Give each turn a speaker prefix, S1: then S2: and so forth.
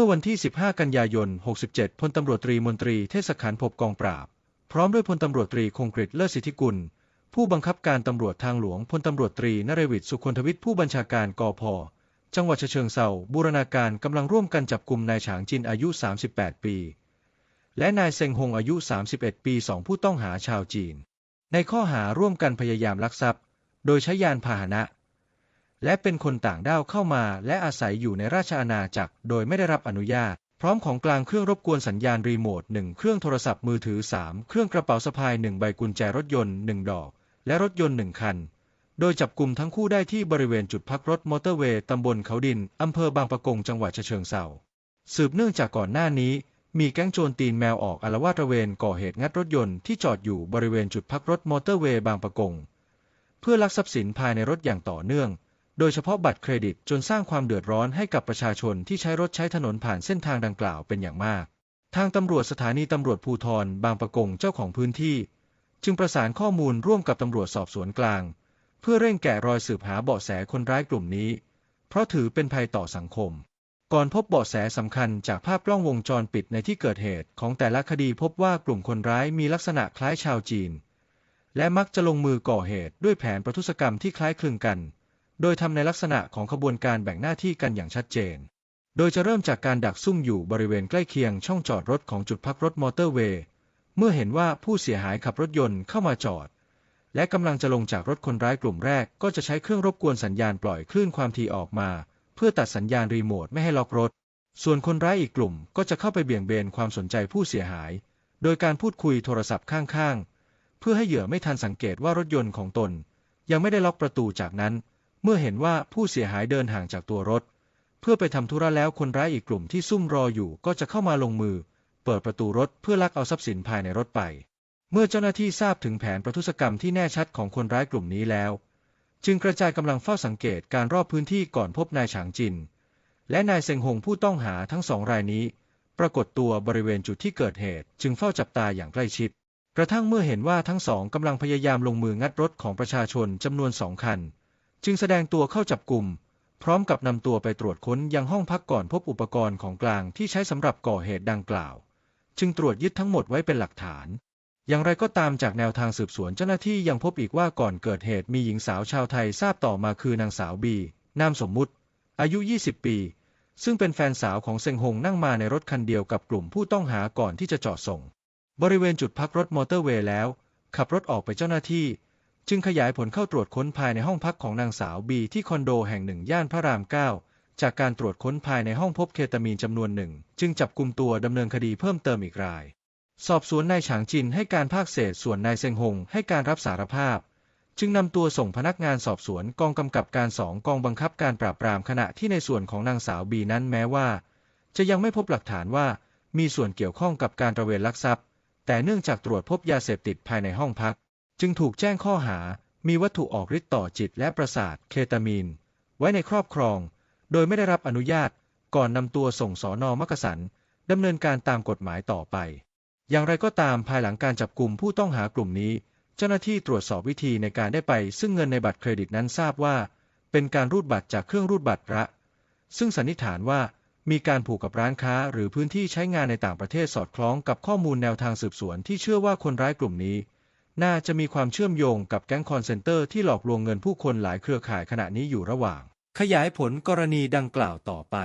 S1: มื่อวันที่ 15 กันยายน 67 พลตำรวจตรีมนตรีเทศขันธ์พบกองปราบ พร้อมด้วยพลตำรวจตรีคงกฤษเลิศสิทธิกุล ผู้บังคับการตำรวจทางหลวงพลตำรวจตรีนเรวิทสุคนทวิทย์ผู้บัญชาการกพจังหวัดเชิงเซาบูรณาการกำลังร่วมกันจับกลุ่มนายฉางจินอายุ 38 ปี และนายเซงฮงอายุ 31 ปีสองผู้ต้องหาชาวจีน ในข้อหาร่วมกันพยายามลักทรัพย์ โดยใช้ยานพาหนะ และเป็นคนต่างด้าวเข้ามาและอาศัยอยู่ในราชอาณาจักรโดยไม่ได้รับอนุญาต พร้อมของกลางเครื่องรบกวนสัญญาณรีโมทหนึ่งเครื่องโทรศัพท์มือถือ 3 เครื่องกระเป๋าสะพายหนึ่งใบกุญแจรถยนต์หนึ่งดอก และรถยนต์หนึ่งคัน โดยจับกลุ่มทั้งคู่ได้ที่บริเวณจุดพักรถมอเตอร์เวย์ตำบลเขาดินอำเภอบางปะกงจังหวัดเชิงเซาสืบเนื่องจากก่อนหน้านี้ มีแก๊งโจรตีนแมวออกอาละวาดตระเวนก่อเหตุงัดรถยนต์ที่จอดอยู่บริเวณจุดพักรถมอเตอร์เวย์บางปะกง เพื่อลักทรัพย์สินภายในรถอย่างต่อเนื่อง โดยเฉพาะบัตรเครดิตจนสร้างความเดือดร้อนให้กับประชาชนที่ใช้รถใช้ถนนผ่านเส้นทางดังกล่าวเป็นอย่างมาก ทางตำรวจสถานีตำรวจภูธรบางปะกงเจ้าของพื้นที่ จึงประสานข้อมูลร่วมกับตำรวจสอบสวนกลาง เพื่อเร่งแกะรอยสืบหาเบาะแสคนร้ายกลุ่มนี้ เพราะถือเป็นภัยต่อสังคม ก่อนพบเบาะแสสำคัญจากภาพกล้องวงจรปิดในที่เกิดเหตุของแต่ละคดีพบว่ากลุ่มคนร้ายมีลักษณะคล้ายชาวจีน และมักจะลงมือก่อเหตุด้วยแผนประทุษกรรมที่คล้ายคลึงกัน โดยทำในลักษณะของขบวนการแบ่งหน้าที่กันอย่างชัดเจน โดยจะเริ่มจากการดักซุ่มอยู่บริเวณใกล้เคียงช่องจอดรถของจุดพักรถมอเตอร์เวย์ เมื่อเห็นว่าผู้เสียหายขับรถยนต์เข้ามาจอด และกำลังจะลงจากรถคนร้ายกลุ่มแรก ก็จะใช้เครื่องรบกวนสัญญาณปล่อยคลื่นความถี่ออกมา เพื่อตัดสัญญาณรีโมทไม่ให้ล็อกรถ ส่วนคนร้ายอีกกลุ่มก็จะเข้าไปเบี่ยงเบนความสนใจผู้เสียหาย โดยการพูดคุยโทรศัพท์ข้างๆ เพื่อให้เหยื่อไม่ทันสังเกตว่ารถยนต์ของตน ยังไม่ได้ล็อกประตูจากนั้น เมื่อเห็นว่าผู้เสียหายเดินห่างจากตัวรถ เพื่อไปทำธุระแล้วคนร้ายอีกกลุ่มที่ซุ่มรออยู่ก็จะเข้ามาลงมือ เปิดประตูรถเพื่อลักเอาทรัพย์สินภายในรถไป เมื่อเจ้าหน้าที่ทราบถึงแผนประทุษกรรมที่แน่ชัดของคนร้ายกลุ่มนี้แล้ว จึงกระจายกำลังเฝ้าสังเกตการรอบพื้นที่ก่อนพบนายฉางจิน และนายเซงหงผู้ต้องหาทั้งสองรายนี้ ปรากฏตัวบริเวณจุดที่เกิดเหตุ จึงเฝ้าจับตาอย่างใกล้ชิด กระทั่งเมื่อเห็นว่าทั้งสองกำลังพยายามลงมืองัดรถของประชาชนจำนวนสองคัน จึงแสดงตัวเข้าจับกลุ่ม พร้อมกับนำตัวไปตรวจค้นยังห้องพักก่อนพบอุปกรณ์ของกลางที่ใช้สำหรับก่อเหตุดังกล่าว จึงตรวจยึดทั้งหมดไว้เป็นหลักฐาน อย่างไรก็ตามจากแนวทางสืบสวนเจ้าหน้าที่ยังพบอีกว่าก่อนเกิดเหตุมีหญิงสาวชาวไทยทราบต่อมาคือนางสาวบี นามสมมุติ อายุ 20 ปี ซึ่งเป็นแฟนสาวของเซงหงนั่งมาในรถคันเดียวกับกลุ่มผู้ต้องหาก่อนที่จะจอดส่ง บริเวณจุดพักรถมอเตอร์เวย์แล้ว ขับรถออกไปเจ้าหน้าที่ จึงขยายผลเข้าตรวจค้นภายในห้องพักของนางสาวบีที่คอนโดแห่งหนึ่งย่านพระรามเก้าจากการตรวจค้นภายในห้องพบเคตามีนจำนวนหนึ่ง จึงจับกลุ่มตัวดำเนินคดีเพิ่มเติมอีกราย สอบสวนนายฉางจินให้การภาคเศษส่วนนายเซงหงให้การรับสารภาพ จึงนำตัวส่งพนักงานสอบสวนกองกำกับการสองกองบังคับการปราบปรามขณะที่ในส่วนของนางสาวบีนั้นแม้ว่า จะยังไม่พบหลักฐานว่า มีส่วนเกี่ยวข้องกับการตระเวนลักทรัพย์ แต่เนื่องจากตรวจพบยาเสพติดภายในห้องพัก จึงถูกแจ้งข้อหา มีวัตถุออกฤทธิ์ต่อจิตและประสาทเคตามีน ไว้ในครอบครอง โดยไม่ได้รับอนุญาต ก่อนนำตัวส่งสอนอมักสันดำเนินการตามกฎหมายต่อไป อย่างไรก็ตามภายหลังการจับกลุ่มผู้ต้องหากลุ่มนี้ เจ้าหน้าที่ตรวจสอบวิธีในการได้ไป ซึ่งเงินในบัตรเครดิตนั้นทราบว่า เป็นการรูดบัตรจากเครื่องรูดบัตรระ ซึ่งสันนิษฐานว่ามีการผูกกับร้านค้าหรือพื้นที่ใช้งานในต่างประเทศสอดคล้องกับข้อมูลแนวทางสืบสวนที่เชื่อว่าคนร้ายกลุ่มนี้ น่าจะมีความเชื่อมโยงกับแก๊งคอนเซนเตอร์ที่หลอกลวงเงินผู้คนหลายเครือข่ายขณะนี้อยู่ระหว่าง ขยายผลกรณีดังกล่าวต่อไป